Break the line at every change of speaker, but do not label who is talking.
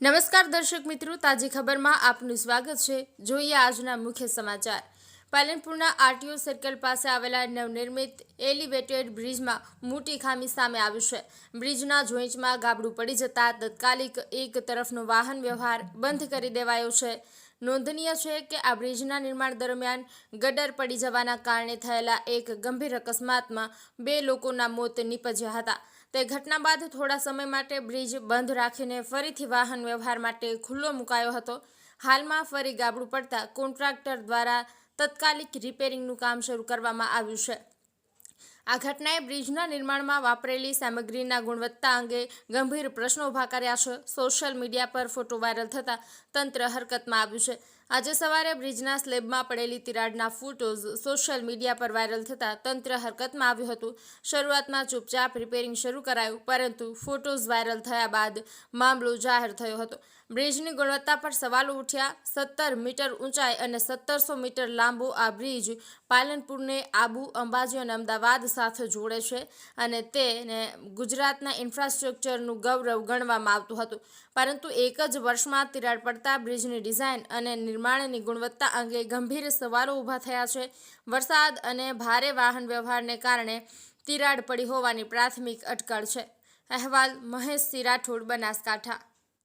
નમસ્કાર દર્શક મિત્રો, તાજી ખબરમાં આપનું સ્વાગત છે. જોઈએ આજના મુખ્ય સમાચાર. પાલનપુરના આરટીઓ સર્કલ પાસે આવેલા નવનિર્મિત એલિવેટેડ બ્રિજમાં મોટી ખામી સામે આવી છે. બ્રિજના જોઈન્ટમાં ગાબડું પડી જતા તત્કાલિક એક તરફનો વાહન વ્યવહાર બંધ કરી દેવાયો છે. નોંધનીય છે કે આ બ્રિજના નિર્માણ દરમિયાન ગડર પડી જવાના કારણે થયેલા એક ગંભીર અકસ્માતમાં બે લોકોના મોત નીપજ્યા હતા. તે ઘટના બાદ થોડા સમય માટે બ્રિજ બંધ રાખીને ફરીથી વાહન વ્યવહાર માટે ખુલ્લો મુકાયો હતો. હાલમાં ફરી ગાબડું પડતા કોન્ટ્રાક્ટર દ્વારા તત્કાલિક રિપેરિંગનું કામ શરૂ કરવામાં આવ્યું છે. આ ઘટનાએ બ્રિજના નિર્માણમાં વાપરેલી સામગ્રીના ગુણવત્તા અંગે ગંભીર પ્રશ્નો ઊભા કર્યા છે. સોશિયલ મીડિયા પર ફોટો વાયરલ થતાં તંત્ર હરકતમાં આવ્યું છે. આજે સવારે બ્રિજના સ્લેબમાં પડેલી તિરાડના ફોટોઝ સોશિયલ મીડિયા પર વાયરલ થતાં તંત્ર હરકતમાં આવ્યું હતું. શરૂઆતમાં ચૂપચાપ રિપેરિંગ શરૂ કરાયું, પરંતુ ફોટોઝ વાયરલ થયા બાદ મામલો જાહેર થયો હતો. બ્રિજની ગુણવત્તા પર સવાલો ઉઠ્યા, સત્તર મીટર ઊંચાઈ અને સત્તરસો મીટર લાંબો આ બ્રિજ પાલનપુરને આબુ, અંબાજી અને અમદાવાદ સાથે જોડે છે અને તેને ગુજરાતના ઇન્ફ્રાસ્ટ્રક્ચરનું ગૌરવ ગણવામાં આવતું હતું. પરંતુ એક જ વર્ષમાં તિરાડ પડતા બ્રિજની ડિઝાઇન અને નિર્માણની ગુણવત્તા અંગે ગંભીર સવાલો ઊભા થયા છે. વરસાદ અને ભારે વાહન વ્યવહારને કારણે તિરાડ પડી હોવાની પ્રાથમિક અટકળ છે. અહેવાલ મહેશ સિંહ રાઠોડ બનાસકાંઠા.